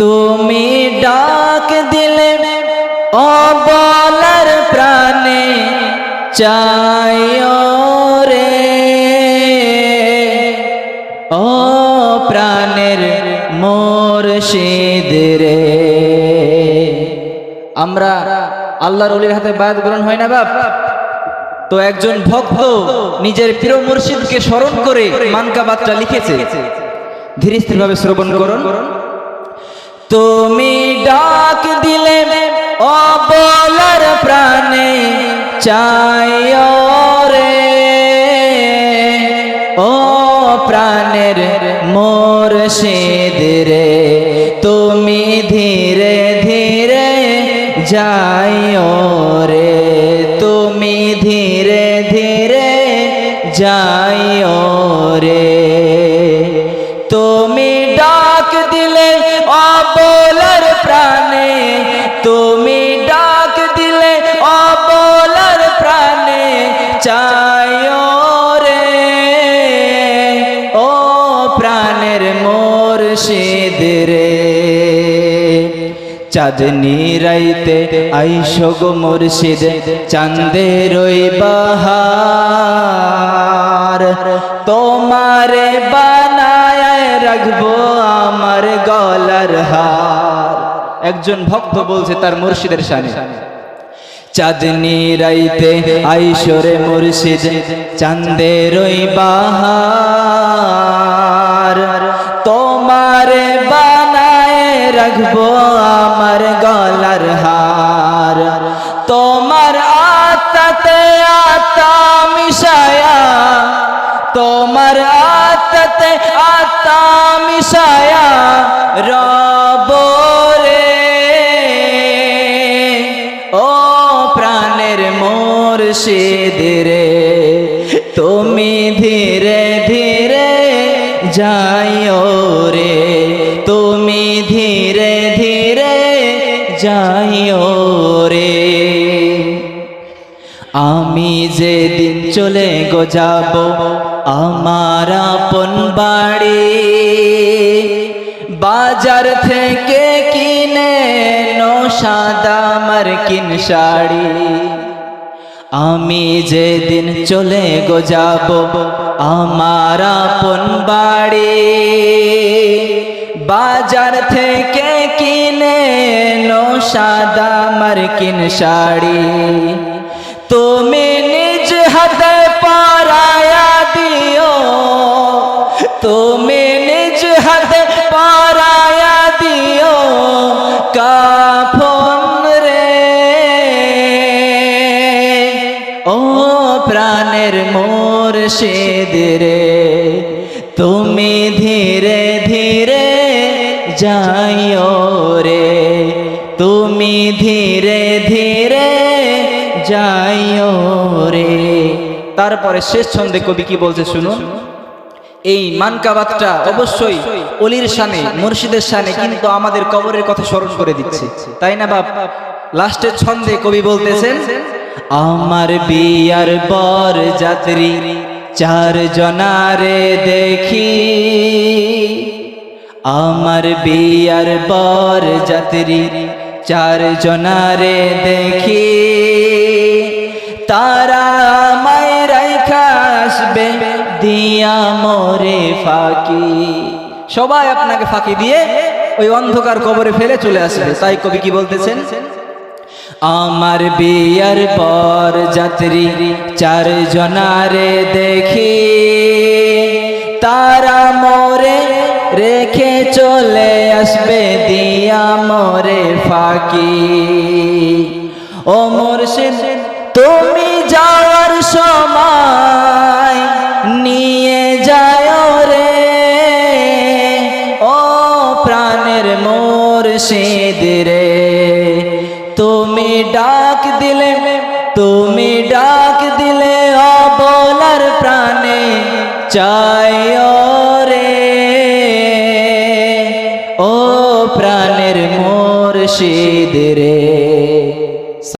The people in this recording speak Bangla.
তুমি ডাক দিলে অবলার প্রাণে চাই রে। ও প্রাণের মোর রে। আমরা আল্লাহর অলির হাতে বায়াত গ্রহণ হয় না বাপ? তো একজন ভক্ত নিজের প্রিয় মুর্শিদকে স্মরণ করে মানকা মানকাবাতটা লিখেছে। ধীরে স্থির ভাবে শ্রবণ করুন। তুমি ডাক দিলে অবলার প্রাণে চাই রে। ও প্রাণের মোর রে, তুমি ধীরে ধীরে যাই রে। তুমি ধীরে ধীরে যাই রে। তুমি অবলার প্রাণে চাই রে। ও প্রাণের মোর রে। চাঁদনি রাইতে আইসো মুর্শিদ চাঁদের ওই বাহার। তোমারে বানায় রাখব আমার গলার হার। একজন ভক্ত বলছে তার মুর্শিদের সামনে চাঁদনি রাইতে আইসরে মুর্শিদ চাঁদের ওই বাহার। তোমারে বানায় রাখব আমার গলার হার। তোমার আত্মাতে আত্মা মিশায়া, তোমার আত্মাতে আত্মা মোর রে তুমি ধীরে ধীরে যাইও রে, তুমি ধীরে ধীরে যাইও রে। আমি যেদিন চলে গো যাব, আমার আপন বাড়ি, বাজার থেকে কিনে নো সাদা মার্কিন শাড়ি। আমি যেদিন চলে গো যাব, আমার আপন বাড়ি, বাজার থেকে কিনে নো সাদা মার্কিন শাড়ি। তুমি নিজ হাতে পারায়া দিও, তুমি নিজ হাতে পারায়া দিও কাফন প্রাণের মোর রে। তুমি ধীরে ধীরে যাইও রে। তুমি ধীরে ধীরে যাইও রে। তারপরে শেষ ছন্দে কবি কি বলছে শুনুন এই মানকাবাতটা অবশ্যই অলির শানে, মুর্শিদের শানে কিন্তু আমাদের কবরের কথা স্মরণ করে দিচ্ছে। তাই না বাপ? লাস্টের ছন্দে কবি বলতেছেন আমার বিয়ার বর যাত্রী, চার জনারে দেখি। আমার বিয়ার বর যাত্রী, চার জনারে দেখি। তারা আমায় রাইখা আসবে, দিয়া মোরে ফাঁকি। সবাই আপনাকে ফাঁকি দিয়ে ওই অন্ধকার কবরে ফেলে চলে আসবে। তাই কবি কি বলতেছেন? আমার বিয়ার পর যাত্রী চার জনারে দেখি। তারা মোরে রেখে চলে আসবে দিয়া মোরে ফাঁকি। ও মোর তুমি যাওয়ার সময় তুমি ডাক দিলে অবলার প্রাণে চাই রে ও প্রাণের মোর রে।